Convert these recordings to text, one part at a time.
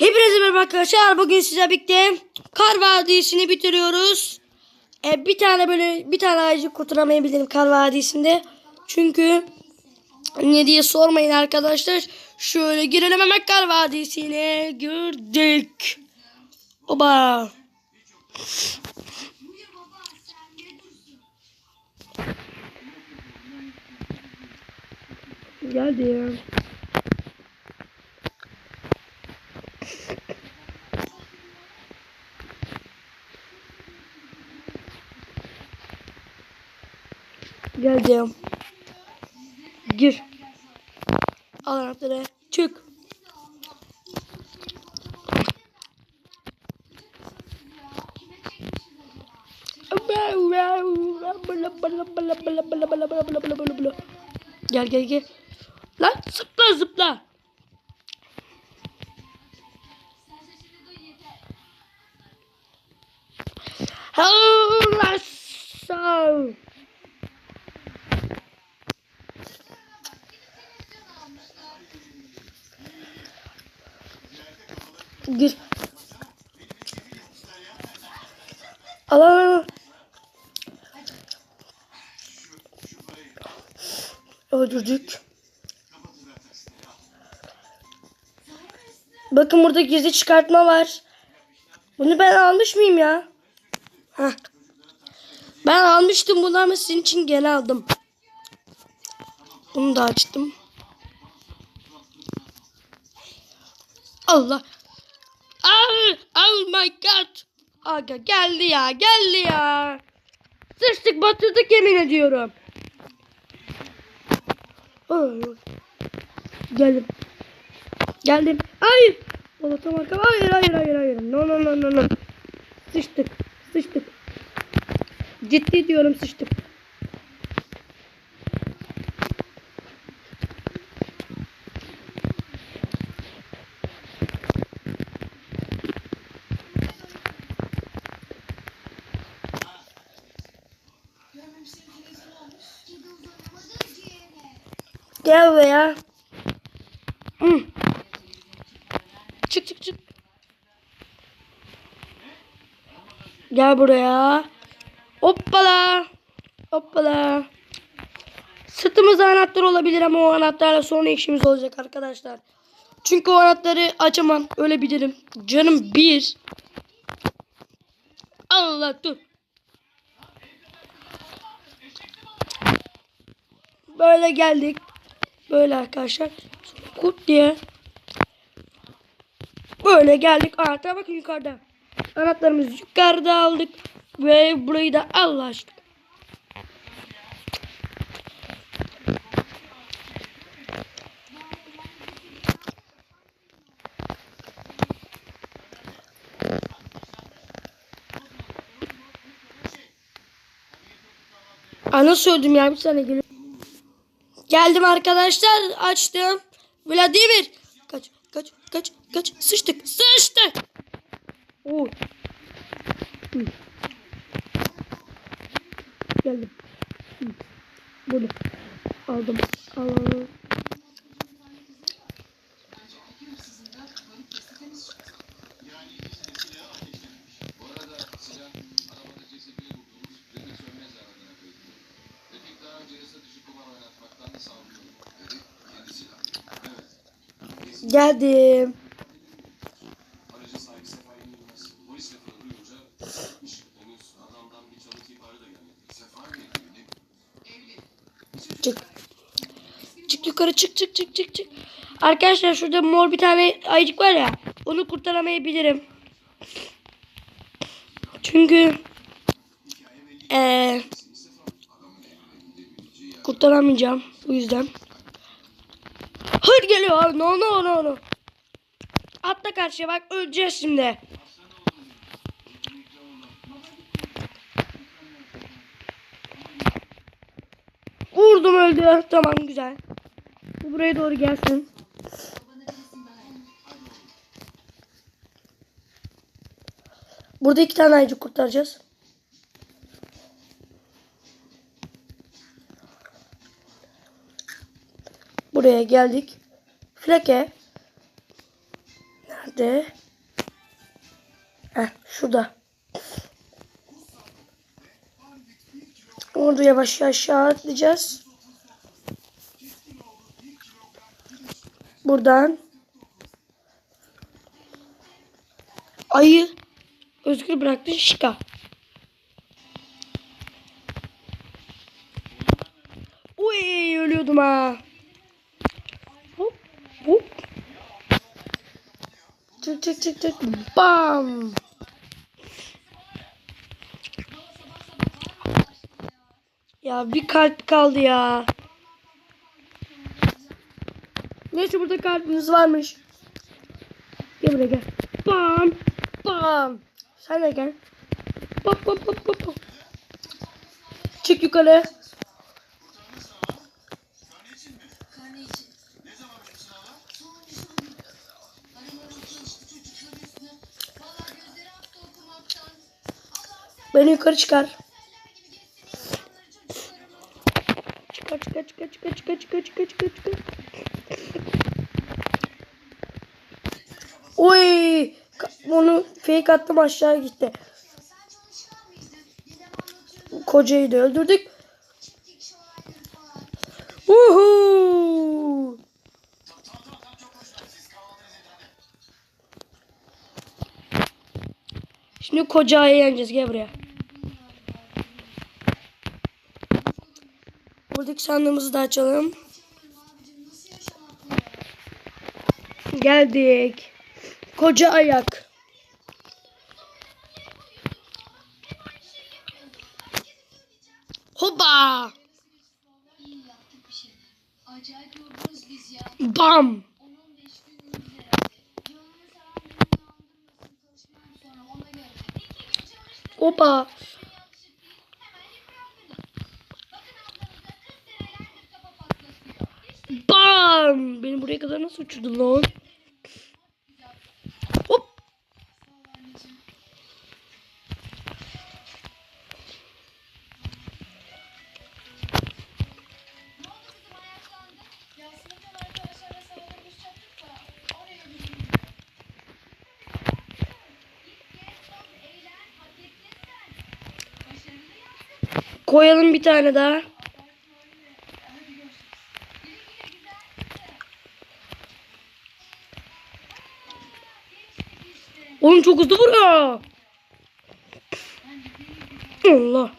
Hepinize merhaba arkadaşlar. Bugün size birlikte Kar Vadisi'ni bitiriyoruz. E, bir tane böyle bir tane ağacı kurtaramayabilirim Kar Vadisi'nde. Çünkü ne diye sormayın arkadaşlar. Şöyle girelim hemen Kar Vadisi'ne. Girdik. Oba. Geldi ya. Geldim. Gir. Al anahtarı. Çık. Gel gel gel. Lan zıpla zıpla. Allah sağ ol. Gir. Al al al. Öldürdük. Bakın burada gizli çıkartma var. Bunu ben almış mıyım ya? Heh. Ben almıştım bunu ama sizin için gene aldım. Bunu da açtım. Allah. Oh, oh my god. Aga geldi ya geldi ya. Sıçtık batırdık yemin ediyorum. Geldim. Geldim. Hayır. Baba tamam tamam. Hayır hayır hayır hayır. No no no no no. Sıçtık. Sıçtık. Ciddi diyorum sıçtık. Gel buraya. Hı. Çık çık çık. Gel buraya. Hoppala. Hoppala. Sırtımızda anahtar olabilir ama o anahtarla sonra işimiz olacak arkadaşlar. Çünkü o anahtarı açamam. Öyle bilirim. Canım bir. Allah dur. Böyle geldik. Böyle arkadaşlar. Kut diye. Böyle geldik. Anahtar bakın yukarıda. Anahtarımızı yukarıda aldık. Ve burayı da. Aa, nasıl öldüm ya bir saniye geliyorum. Geldim arkadaşlar açtım. Vladimir. Kaç kaç kaç kaç sıçtık sıçtık. Oo. Geldim. Hı. Bunu aldım. Aldım. Evli. Çık. Çık yukarı çık çık çık çık çık. Arkadaşlar şurada mor bir tane ayıcık var ya. Onu kurtaramayabilirim. Çünkü eee kurtaramayacağım. Bu yüzden. Hayır geliyor. No no no no. Atla karşıya bak öleceğiz şimdi. Vurdum öldü. Tamam güzel. Bu buraya doğru gelsin. Burada iki tane ayıcık kurtaracağız. Buraya geldik. Fleke. Nerede? Heh, şurada. Orada yavaş aşağı atlayacağız. Buradan. Ayı özgür bıraktı şika. Uy ölüyordum ha. Hop. Çık çık çık çık. Bam. Ya bir kalp kaldı ya. Neyse burada kalbimiz varmış. Gel buraya gel. Bam. Bam. Sen de gel. Bam bam bam. bam. Çık yukarı. Beni yukarı çıkar. Çıkar çıkar çıkar çıkar çıkar çıkar çıkar çıkar çıkar. Oy! Onu fake attım aşağı gitti. Kocayı da öldürdük. Uhu! Şimdi kocayı yeneceğiz. Gel buraya. Buradaki sandığımızı da açalım. Geldik. Koca ayak. Hoba! İyi yaptık Uçacağım. Beni buraya kadar nasıl uçurdun lan? Hop. Koyalım bir tane daha. Oğlum çok hızlı vuruyor. Allah.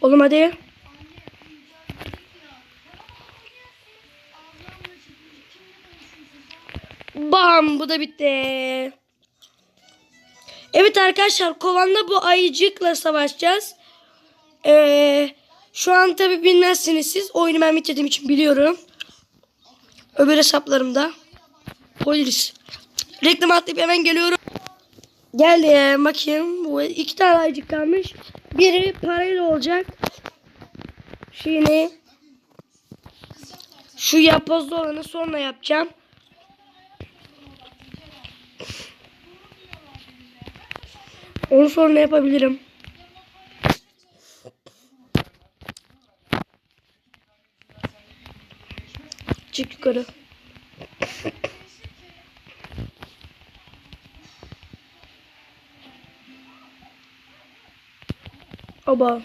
Oğlum hadi. Bam bu da bitti. Evet arkadaşlar kovanda bu ayıcıkla savaşacağız. Ee, şu an tabi bilmezsiniz siz. Oyunu ben bitirdiğim için biliyorum. Öbür hesaplarımda. Polis. Reklam atlayıp hemen geliyorum. Geldim bakayım. Bu iki tane ayıcık kalmış. Biri parayla olacak. Şimdi şu yapbozlu olanı sonra yapacağım. Onu sonra yapabilirim. Çık yukarı. Aba.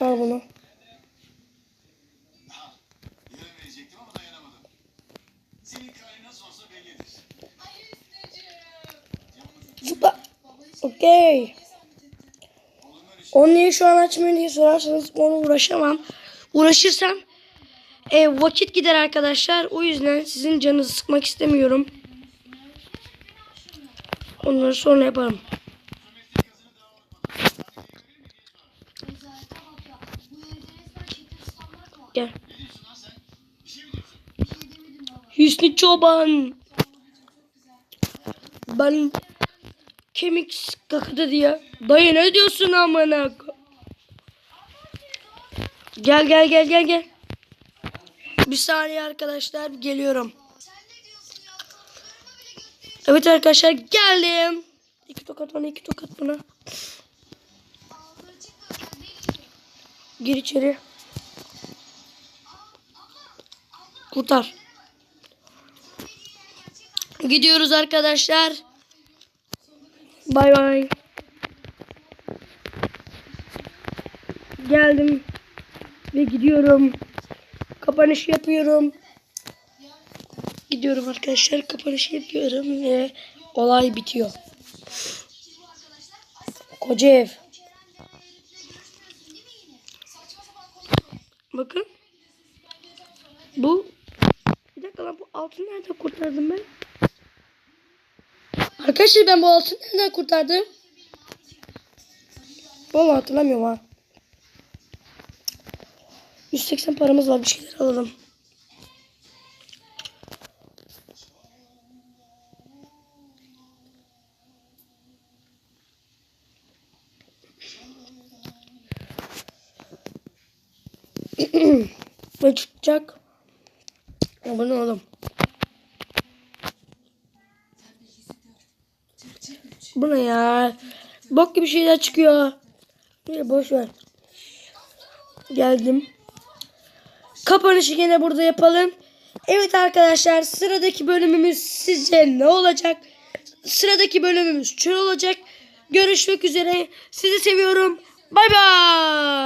Al bunu. Onu niye şu an açmıyor diye sorarsanız onu uğraşamam. Uğraşırsam e, vakit gider arkadaşlar. O yüzden sizin canınızı sıkmak istemiyorum. Onları sonra yaparım. Gel. Hüsnü Çoban. Ben kemik kakıdı diye. Dayı ne diyorsun amına? Gel gel gel gel gel. Bir saniye arkadaşlar geliyorum. Evet arkadaşlar geldim. İki tokat bana iki tokat bana. Gir içeri. Kurtar. Gidiyoruz arkadaşlar. Bay bay. Geldim. Ve gidiyorum. Kapanış yapıyorum. Gidiyorum arkadaşlar. Kapanış yapıyorum ve olay bitiyor. Koca ev. Bakın. Bu bir dakika lan bu altını nereden kurtardım ben? Arkadaşlar ben bu altını nereden kurtardım? Vallahi hatırlamıyorum ha. 180 paramız var bir şeyler alalım. Ne çıkacak? Abone olun. Bu ne ya? Bok gibi şeyler çıkıyor. Neyse boş ver. Geldim. Kapanışı yine burada yapalım. Evet arkadaşlar sıradaki bölümümüz sizce ne olacak? Sıradaki bölümümüz çöl olacak. Görüşmek üzere. Sizi seviyorum. Bay bay.